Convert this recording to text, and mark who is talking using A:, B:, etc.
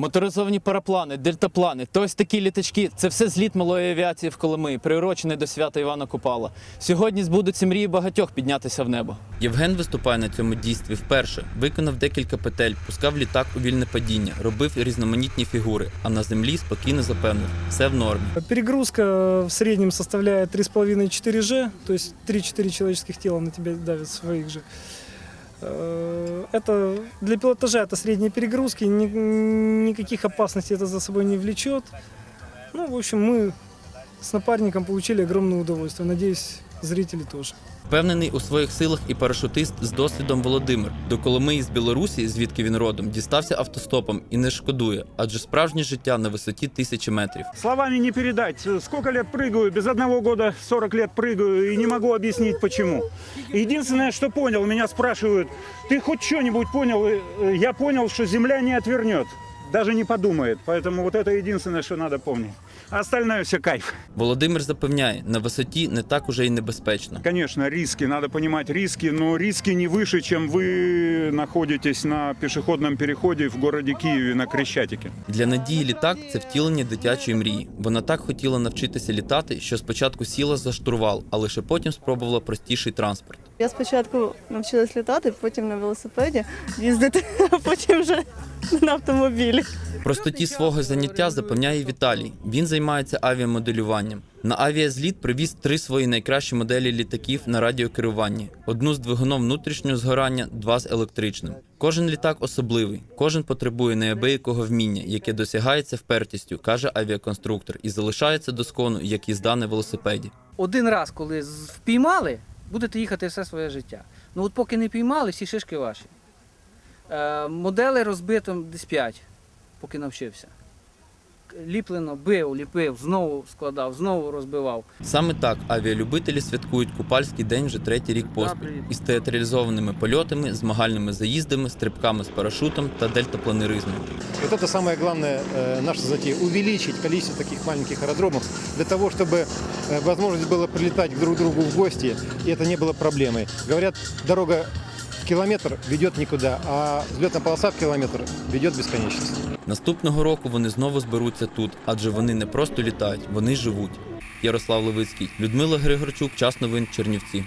A: Моторизовані параплани, дельтаплани, то ось такі літачки це все зліт малої авіації в Коломиї, приурочений до свята Івана Купала. Сьогодні збудуться мрії багатьох піднятися в небо. Євген виступає на цьому дійстві вперше. Виконав декілька петель, пускав літак у вільне падіння, робив різноманітні фігури, а на землі спокійно запевнив все в нормі.
B: Перегрузка в среднем составляет 3,5-4 G, то есть 3-4 человеческих тела на тебя давят своих же. Э, Это для пилотажа это средние перегрузки, ни- никаких опасностей это за собой не влечет. Ну, в общем, мы с напарником получили огромное удовольствие. Надеюсь, зрители тоже.
A: Впевнений у своїх силах і парашутист з досвідом Володимир. До Коломиї з Білорусі, звідки він родом, дістався автостопом і не шкодує, адже справжнє життя на висоті тисячі метрів.
C: Словами не передать. Сколько лет прыгаю, без одного года 40 лет прыгаю и не могу объяснить почему. Единственное, что понял, меня спрашивают, ты хоть что-нибудь понял? Э, Я понял, что Земля не отвернет, даже не подумает. Поэтому вот это единственное, что надо помнить. А остальное все кайф.
A: Володимир запевняє, на висоті не так уже й небезпечно.
C: Конечно, риски, надо понимать риски, но риски не выше, чем вы находитесь на пешеходном переходе в городе Киеве на Крещатике.
A: Для Надії літак це втілення дитячої мрії. Вона так хотіла навчитися літати, що спочатку сіла за штурвал, а лише потім спробувала простіший транспорт.
D: Я спочатку навчилась літати, потім на велосипеді їздити, а потім вже на автомобілі.
A: Простоті свого заняття запевняє Віталій. Він займається авіамоделюванням. На авіазліт привіз три свої найкращі моделі літаків на радіокеруванні: одну з двигуном внутрішнього згорання, два з електричним. Кожен літак особливий, кожен потребує неабиякого вміння, яке досягається впертістю, каже авіаконструктор, і залишається доскону, як їзда на велосипеді.
E: один раз, коли впіймали, будете їхати все своє життя. Ну от поки не піймали, всі шишки ваші. Е, модели розбито десь 5, поки навчився Ліплено, бив, ліпив, знову складав, знову розбивав.
A: Саме так авіалюбителі святкують купальський день вже третій рік поспіль
E: привіт.
A: із театралізованими польотами, змагальними заїздами, стрибками з парашутом та дельтапланеризмом.
F: Вот это самое главное э, наша затея – увеличить количество таких маленьких аэродромов для того, чтобы э, возможность было прилетать друг к другу в гости, и это не было проблемой. Говорят, дорога в веде нікуди, а взлетная полоса в кілометр веде в бесконечность.
A: Наступного року вони знову зберуться тут, адже вони не просто літають, вони живуть. Ярослав Левицький, Людмила Григорчук, час новин Чернівці.